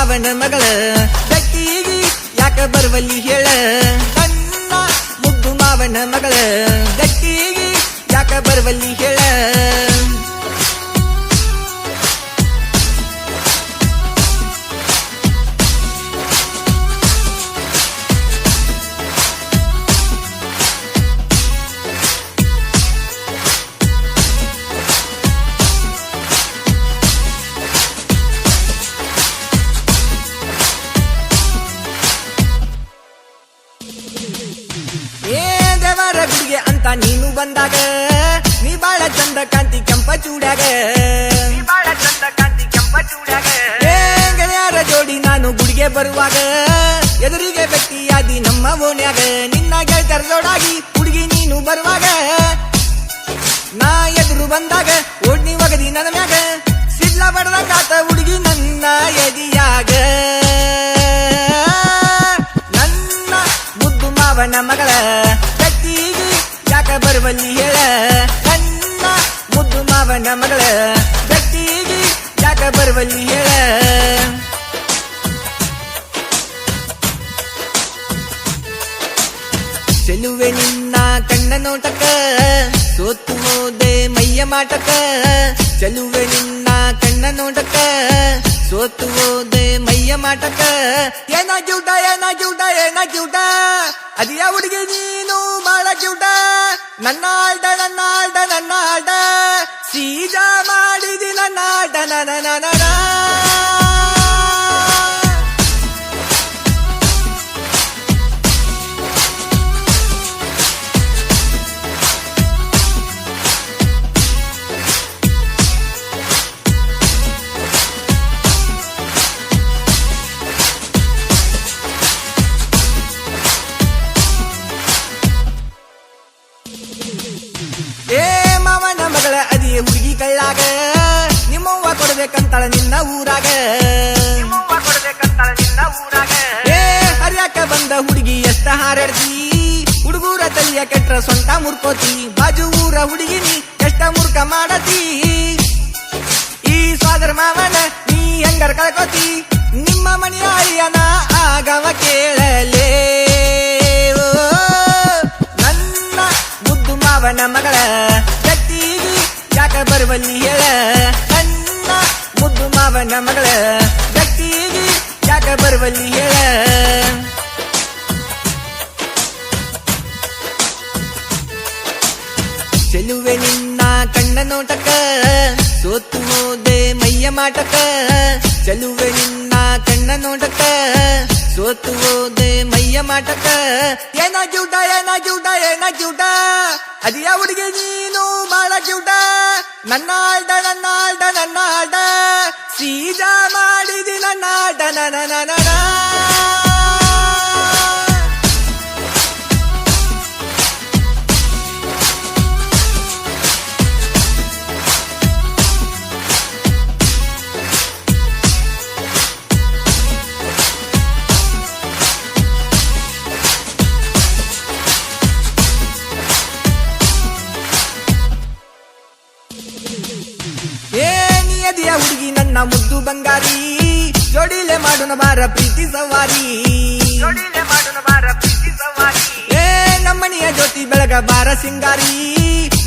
ಮಾವನ ಮಗಳ. ಗಟ್ಟಿಗಿ ಯಾಕ ಬರ್ವಲ್ಲಿ ಹೇಳ. ನನ್ನ ಮುದ್ದು ಮಾವನ ಮಗಳ. ಗಟ್ಟಿಗಿ ಯಾಕ ಬರ್ವಲ್ಲಿ ಹೇಳ. ನೀನು ಬಂದಾಗ ನೀ ಬಾಳ ಚಂದ ಕಾಂತಿ ಕೆಂಪ ಚೂಡ್ಯಾಗ. ನೀ ಬಾಳ ಚಂದ ಕಾಂತಿ ಕೆಂಪ ಚೂಡ್ಯಾಗ. ಗೆಳೆಯರ ಜೋಡಿ ನಾನು ಗುಡಿಗೆ ಬರುವಾಗ ಎದುರಿಗೆ ಬೆಟ್ಟಿಯಾದಿ ನಮ್ಮ ಓಣ್ಯಾಗ. ನಿನ್ನ ಗೆಳತರ ಜೋಡಾಗಿ ಹುಡುಗಿ ನೀನು ಬರುವಾಗ ನಾ ಎದುರು ಬಂದಾಗ ಓಡ್ನಿ ಒಗದಿ ನನ್ನ ಮ್ಯಾಗ. ಸಿಡ್ಲ ಕಾತ ಹುಡುಗಿ ನನ್ನ ಎದಿಯಾಗ. ನನ್ನ ಮುದ್ದು ಮಾವನ ಮಗಳ. ಮಾವನ ಮಗಳ. ಗಟ್ಟಿಗೆ ಯಾಕ ಬರುವಲ್ಲಿ ಹೇಳ. ಚೆಲುವೆ ನಿನ್ನ ಕಣ್ಣ ನೋಟಕ, ಸೋತು ಹೋದೆ ಮೈಯ ಮಾಟಕ. ಚೆಲುವೆ ನಿನ್ನ ಕಣ್ಣ ನೋಟಕ, ಸೋತು ಹೋದೆ ಮೈಯ ಮಾಟಕ. ಏನ ಜೂಟ ಏನ ಜೂಟ ಏನ ಜೂಟ ಅದಿಯ ಹುಡುಗಿ ನೀನು ಬಾಳ ಜೂಟ ನನ್ನ ಆಟ ನನ್ನ ಆಟ ನನ್ನ ನನ್ನ ಆಟ ನನ್ನ ನನ್ನ ಏ ಮಾವನ ಕೊಡ್ಬೇಕಂತಾಳ ನಿನ್ನ ಊರಾಗ. ಏ, ಹರಿಯಾಕ ಬಂದ ಹುಡುಗಿ ಎಷ್ಟ ಹಾರಾಡ್ತಿ ಹುಡುಗೂರ ತಲಿಯ ಕೆಟ್ರ ಸ್ವಂತ ಮುರ್ಕೋತಿ. ಬಾಜು ಊರ ಹುಡುಗಿನಿ ಎಷ್ಟ ಮುರ್ಕ ಮಾಡತಿ? ಈ ಸ್ವಾದರ ಮಾವನ ನೀ ಹೆಂಗರ್ ಕಳ್ಕೋತಿ? ನಿಮ್ಮ ಮನೆಯ ಅಳಿಯನ ಆಗವ ಕೇಳಲೇ. ನನ್ನ ಮುದ್ದು ಮಾವನ ಮಗಳ ಗಟ್ಟಿಗಿ ಯಾಕ ಬರುವಲ್ಲಿ ಹೇಳ. ಮುದ್ದು ಮಾವನ ಮಗಳ ಗಟ್ಟಿಗಿ ಯಾಕ ಬರುವಲ್ಲಿ ಹೇಳ. ಚೆಲುವೆ ನಿನ್ನ ಕಣ್ಣ ನೋಟಕ, ಸೋತು ಹೋದೆ ಮೈಯ ಮಾಟಕ. ಚೆಲುವೆ ನಿನ್ನ ಕಣ್ಣ ನೋಟಕ, ಸೋತು ಹೋದೆ ಮೈಯ ಮಾಟಕ. ಏನ ಜೂಟ ಏನ ಕ್ಯೂಟ ಅದಿಯ ಹುಡುಗಿ ನೀನು ಬಾಳ ಕ್ಯೂಟ ನನ್ನ ಆಟ ನನ್ನ ಆಟ ನನ್ನ ಆಟ ಸೀಜ ಮಾಡಿದಿ ನನ್ನ ಆಟ ಬಂಗಾರಿ. ಜೋಡಿಲೆ ಮಾಡೋಣ ಬಾರ ಪ್ರೀತಿ ಸವಾರಿ. ಜೋಡಿಲೆ ಮಾಡೋಣ ಬಾರ ಪ್ರೀತಿ ಸವಾರಿ. ಏ ನಮ್ಮನೆಯ ಜ್ಯೋತಿ ಬೆಳಗ ಬಾರ ಸಿಂಗಾರಿ.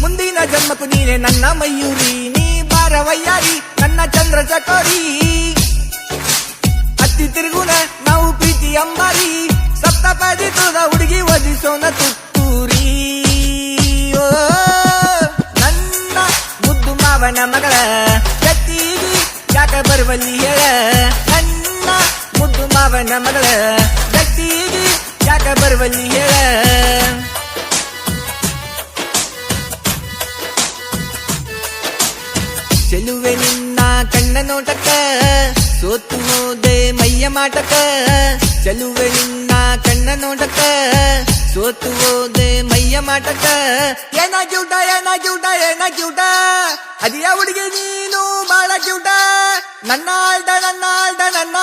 ಮುಂದಿನ ಜನ್ಮಕ್ಕೂ ನೀನೆ ನನ್ನ ಮಯೂರಿ. ನೀ ಬಾರ ವಯ್ಯಾರಿ ನನ್ನ ಚಂದ್ರ ಚಕೋರಿ. ಅತ್ತಿ ತಿರುಗುನ ನಾವು ಪ್ರೀತಿ ಅಂಬಾರಿ. ಸಪ್ತಪದಿ ತೋದ ಹುಡುಗಿ ಒದಿಸೋನ ತುತ್ತೂರಿ. ಓ, ನನ್ನ ಮುದ್ದು ಮಾವನ ಮಗಳ ಹೇಳ ನನ್ನ ಮುದ್ದು ಮಾವನ ಮಗಳ. ಗಟ್ಟಿಗೆ ಯಾಕ ಬರುವಲ್ಲಿ ಹೇಳ ಚೆಲುವೆ ನಿನ್ನ ಕಣ್ಣ ನೋಟಕ ಸೋತು ಹೋದೆ ಮೈಯ ಮಾಟಕ ಚೆಲುವೆ ನಿನ್ನ ಕಣ್ಣ ನೋಟಕ ಸೋತು ಹೋದೆ ಮೈಯ ಮಾಟಕ ಏನ ಕ್ಯೂಟ ಏನ ಕ್ಯೂಟ ಏನ ಕ್ಯೂಟ ಅದಿಯ ಹುಡುಗಿ ನೀನು ಬಾಳ ಕ್ಯೂಟ ನನ್ನ ಆಟ ನನ್ನ ಆಟ ನನ್ನ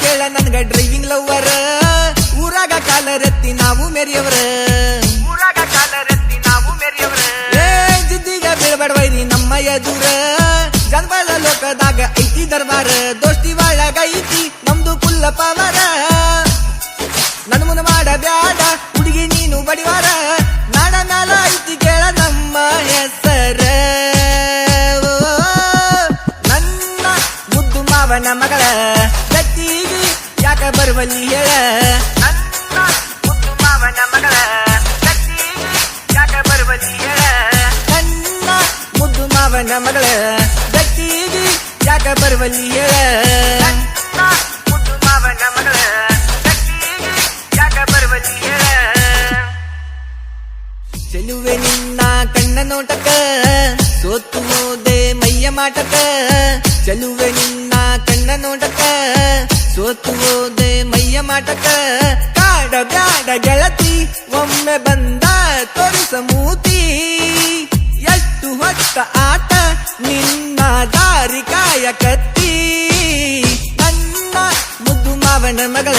ಕೇಳ ನನ್ಗ ಡ್ರೈವಿಂಗ್ ಲವ್ವರ ಊರಾಗ ಕಾಲರೆತ್ತಿ ನಾವು ಮೆರಿಯವ್ರ. ಊರಾಗ ಕಾಲರೆತ್ತಿ ನಾವು ಮೆರಿಯವ್ರ. ಜಿದ್ದಿಗ ಬೀಳ್ಬಾಡ್ವೈರಿ ನಮ್ಮ ಎದುರ. ಜನ್ಮದ ಲೋಕದಾಗ ಐತಿ ದರ್ಬಾರ. ದೋಸ್ತಿ ಒಳಗ ಐತಿ ನಮ್ದು ಕುಲ್ಲ ಪವರ. ನನ್ ಮುನ್ ಮಾಡ ಬ್ಯಾಡ ಹುಡುಗಿ ನೀನು ಬಡಿವಾರ. ನಾಡ ಮ್ಯಾಲ ಐತಿ ಕೇಳ ನಮ್ಮ ಹೆಸರ. ನನ್ನ ಮುದ್ದು ಮಾವ ನಮ್ಮ ಮಾವನ ಮಗಳ. ಗಟ್ಟಿಗೆ ಯಾಕ ಬರುವಲ್ಲಿ ಹೇಳ ಮಾವನ ಮಗಳ ಕತ್ತಿಗೆ ಯಾಕ ಬರುವಲ್ಲಿ ಹೇಳ ಚೆಲುವೆ ನಿನ್ನ ಕಣ್ಣ ನೋಟಕ, ಸೋತು ಹೋದೆ ಮೈಯ ಮಾಟಕ. ಚೆಲುವೆ ನಿನ್ನ ಕಣ್ಣ ನೋಟಕ, ಸೋತು ಹೋದೆ ಮೈಯ ಮಾಟಕ. ಕಾಡ ಬ್ಯಾಡ ಗೆಳತಿ, ಒಮ್ಮೆ ಬಂದ ತೋರಿಸ ಮೂತಿ. ಎಷ್ಟು ಹೊತ್ತ ಆಟ ನಿನ್ನ ದಾರಿ ಕಾಯಕತ್ತಿ. ನನ್ನ ಮುದ್ದು ಮಾವನ ಮಗಳ